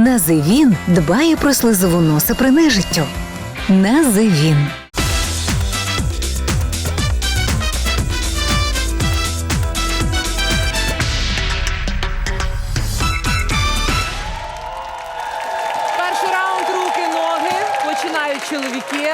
Називін дбає про слизову носа при нежиттю. Називін. Перший раунд руки-ноги. Починають чоловіки.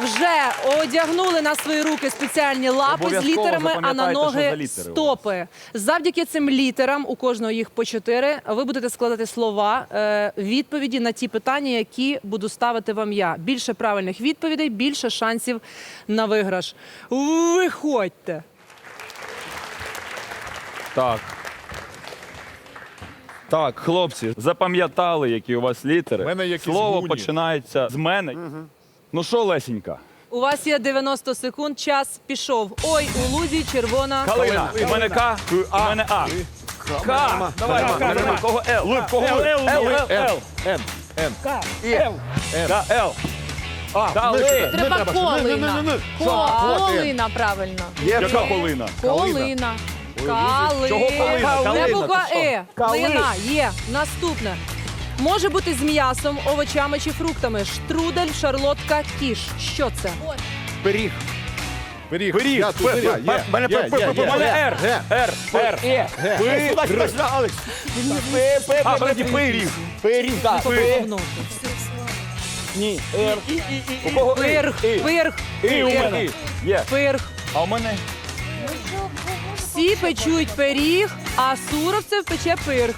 Вже одягнули на свої руки спеціальні лапи з літерами, а на ноги стопи. Завдяки цим літерам, у кожного їх по чотири, ви будете складати слова, е, відповіді на ті питання, які буду ставити вам я. Більше правильних відповідей, більше шансів на виграш. Виходьте. Так. Так, хлопці, запам'ятали, які у вас літери. Мене Слово гуні. починається з мене. Ну що, Лесінька? У вас є 90 секунд. Час пішов. Ой, у лузі червона. Калина. У мене К, у мене А. К. Давай, давай. Кого Л? Л, кого Л? Л, Л, Л. Н. Н. К, Л. А, Дали. не чекай, не Треба колина. Колина, правильно. Яка полина? Колина. Кали. Чого полина? Це буква? Е. Клина. Є. Наступне. Може бути з м'ясом, овочами чи фруктами. Штрудель, шарлотка, кіш. Що це? Пиріг. Пиріг. Пиріг. Я тут, П- я, п- є, мене є, п- п- є, п- є. мене Р. Г. Р. Р. Г. Пи- Алекс. А, подожди, пиріг. Пиріг, так. Ні. Р. У кого І? Пирг, І. пирг, І у мене. пирг, Є. пирг. А у мене? Всі печуть пиріг, а суровцев пече пирг.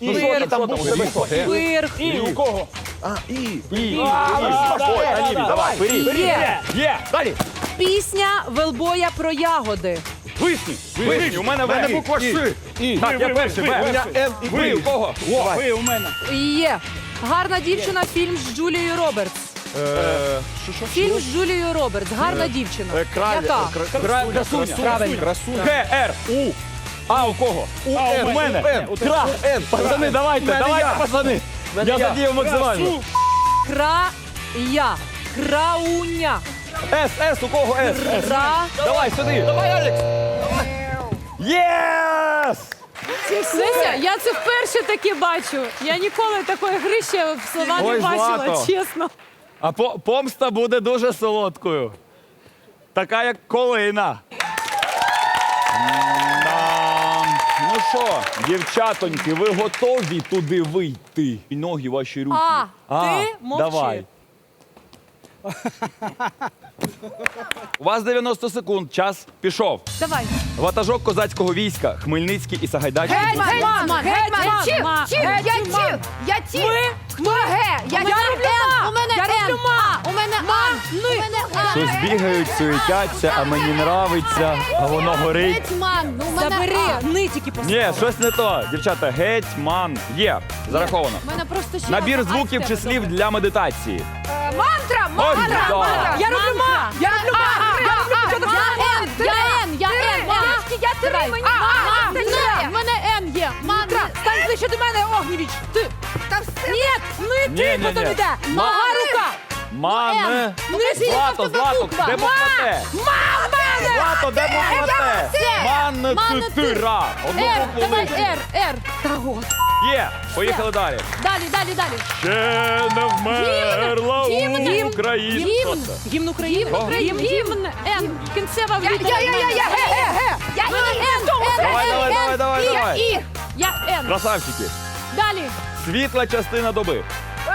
Ну, що там, там у тебе? Пирг. І у кого? А, і. І. Ой, Аліві, давай, пиріг. Є. Є. Далі. Пісня Велбоя про ягоди. Вишні. Вишні. У мене У мене буква Ш. І. Так, я перший. У мене В. І Ви у кого? Давай. Є. Гарна дівчина. Фільм з Джулією Робертс. Е? Фільм з Джулією Робертс. Гарна дівчина. Е. Яка? кра- Кра- Красуня. Красуня. Г, Р, У. А у кого? У, А Н. у мене. Н. Кра. Н. Пацани, давайте, Мене давайте, я. пацани. Я задію максимально. Края. Крауня. С, С, у кого С? С. Кра. Давай сюди. Давай, Алекс. Єс! Сеся, я це вперше таки бачу. Я ніколи такої гри ще в слова Ой, не бачила, Злато. чесно. А по- помста буде дуже солодкою. Така, як колина. М-да. Що, дівчатоньки, ви готові туди вийти? І ноги ваші руки. А, ти мовчи. Давай. У вас 90 секунд. Час пішов. Давай. Ватажок козацького війська, Хмельницький і Сагайдачний. Гетьман, гетьман, Чіп, чіп, я чіп, я чіп. Ми, Хто ге? Я, ма. У мене Я Н. ма. У мене Ан. У мене Ан. Щось бігають, суетяться, а мені нравиться, а воно горить. Гетьман. Ну, у мене Забери, Ан. нитики постав. Ні, щось не то. Дівчата, гетьман. Є, зараховано. У мене просто ще Набір звуків А, числів для медитації. Мантра, Ой, мантра, мантра. Я роблю ма. Я роблю ма. Я роблю Я Н, я Н, я Н. Я три, мені мама. Мене Н є. Стань ближче до мене, Огнєвіч. Ти. Та все. Ні, ну і ти потім іде. Ма- Нога, рука. Мане. Покажи, Злато, злато, де буква Т? Мама! Злато, де буква Т? Мане Мане титира. Одну букву давай. Р, Р. Є, поїхали далі. Далі, далі, далі. Ще не вмерла Гімн. Україна. Гімн. Гімн України. Гімн, гімн, Н. Кінцева Я, літера. я, я, я, я, ге, ге, ге. Я Н, Н, Давай, Н, давай, Н, давай, давай, І, давай. І. Я Н. Красавчики. Далі. Світла частина доби.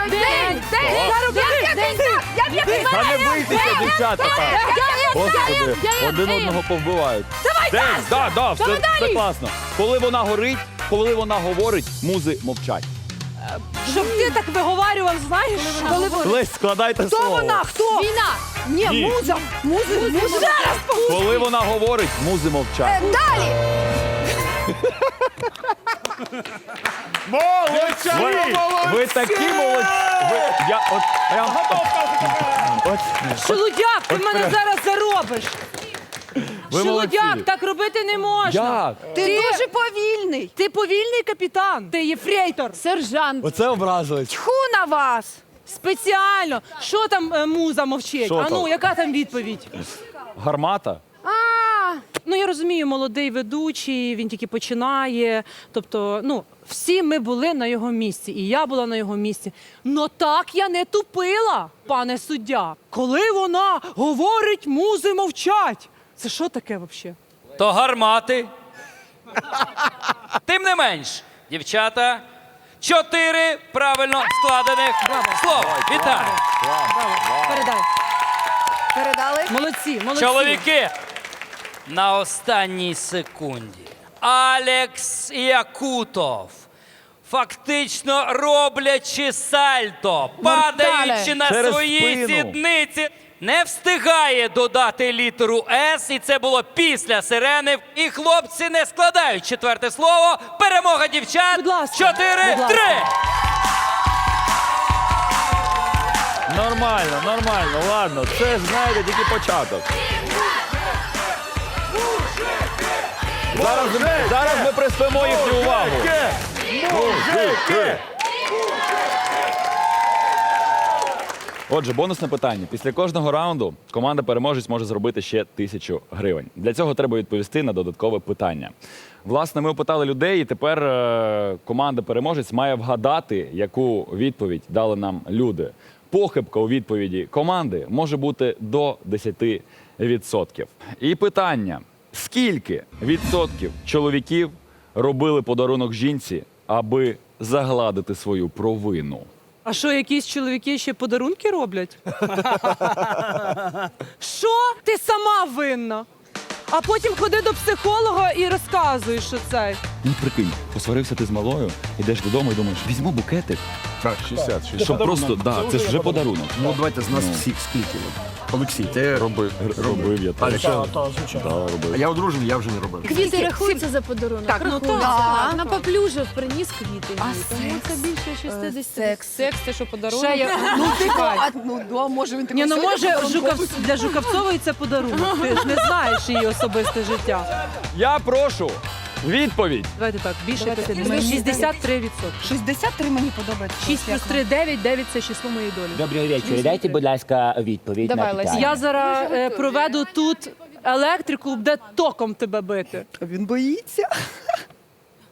День, день, я роблю день, я п'ятий, Та не бийтеся, дівчата. так. я я Господи, я один одного повбивають. Давай, День, да, да, все, все класно. Коли вона горить, коли вона говорить, музи мовчать. Щоб ти так виговарював, знаєш? Коли ви- Лесь, складайте Хто слово. вона? Хто? Війна. Ні, Ні. муза. Музи, музи. Зараз Коли вона говорить, музи мовчать. Далі. Молодці! Ви, ви такі молодці! Ви, я, от, прям, Шелудяк, ти мене зараз заробиш. Ви молодці. Шелудяк, так робити не можна. Як? Ти дуже повільний. Ти повільний капітан. Ти єфрейтор. Сержант. Оце образилось. Тьху на вас. Спеціально. Що там е, муза мовчить? Що а ну, там? яка там відповідь? Гармата? А, Ну я розумію, молодий ведучий, він тільки починає. Тобто, ну всі ми були на його місці, і я була на його місці. Но так я не тупила, пане суддя. Коли вона говорить, музи мовчать. Це що таке взагалі? То гармати. Тим не менш, дівчата, чотири правильно складених слова. Вітаю! Передай. Передали? Молодці, молодці. Чоловіки, на останній секунді. Алекс Якутов. Фактично роблячи сальто, падаючи на Через свої спину. сідниці, не встигає додати літеру С, і це було після сирени. І хлопці не складають четверте слово. Перемога дівчат. Будь ласка, будь 4-3. ласка. Нормально, нормально, ладно. Це ж знаєте тільки початок. Зараз, зараз ми приспимо їхню увагу. Мужики! Отже, бонусне питання. Після кожного раунду команда переможець може зробити ще тисячу гривень. Для цього треба відповісти на додаткове питання. Власне, ми опитали людей, і тепер е, команда переможець має вгадати, яку відповідь дали нам люди. Похибка у відповіді команди може бути до 10%. І питання: скільки відсотків чоловіків робили подарунок жінці, аби загладити свою провину? А що, якісь чоловіки ще подарунки роблять? Що? Ти сама винна. А потім ходи до психолога і розказуєш, що це. Ну, прикинь, посварився ти з малою, йдеш додому і думаєш, візьму букетик, Так, 60, 60. щоб просто, да, це ж вже подарунок. Ну, давайте з нас всіх скільки. Олексій, ти робив. Робив я так. Альчо. Да, робив. А я одружений, я вже не робив. Квіти рахуються за подарунок. Так, ну Рахуються. так. На поплюжив, приніс квіти. А. Тому це більше 60. секс. Секс, це що подарунок? Ще я... Ну, типу, а, ну, да, може він такий. Ні, ну може Жуков... для Жукавцової це подарунок. Ти ж не знаєш її особисте життя. Я прошу відповідь. Давайте так, більше Давайте. 50. 63 відсотки. 63 мені подобається. 6 плюс 3 – 9, 9 – це число моєї долі. Добрий вечір. Дайте, будь ласка, відповідь Давай, на Леся. питання. Я зараз е, проведу тут електрику, буде током тебе бити. Він боїться.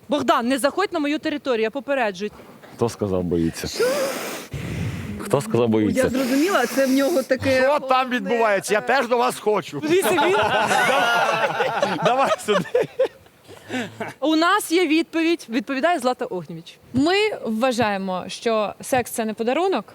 Богдан, не заходь на мою територію, я попереджую. Хто сказав боїться? Хто сказав боїться? Я зрозуміла, це в нього таке. Що там відбувається? Я теж до вас хочу. Давай сюди. У нас є відповідь. Відповідає Злата Огнєвіч. Ми вважаємо, що секс це не подарунок,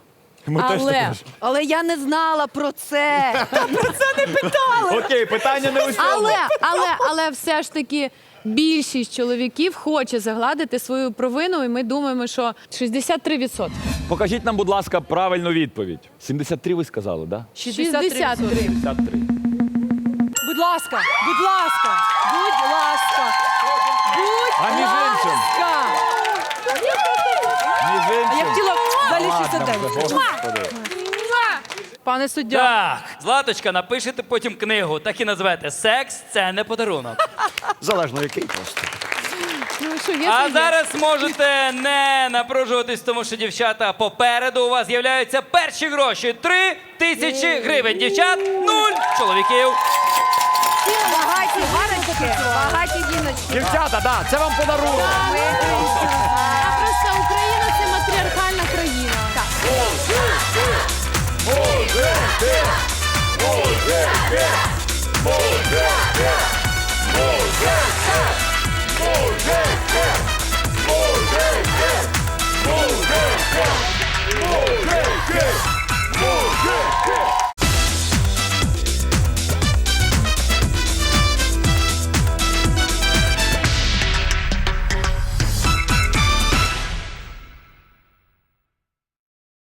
Ми теж але Але я не знала про це. Окей, питання не у. Але, але, але все ж таки більшість чоловіків хоче загладити свою провину, і ми думаємо, що 63%. Покажіть нам, будь ласка, правильну відповідь. 73 ви сказали, так? Да? 63. 63. 73. Будь ласка, будь ласка, будь ласка. Будь А між іншим, ласка. між А я хотіла 69. Господи. Пане суддя, Так, Златочка, напишете потім книгу, так і назвете Секс це не подарунок. Залежно який просто. Ну що, є, А зараз можете не напружуватись, тому що дівчата попереду у вас з'являються перші гроші. Три тисячі гривень. Дівчат, нуль чоловіків. Багаті барочки, багаті діночки. Дівчата, да, це вам подарунок. А просто Україна це матріархальна країна. Так. Можете! Можете! Можете!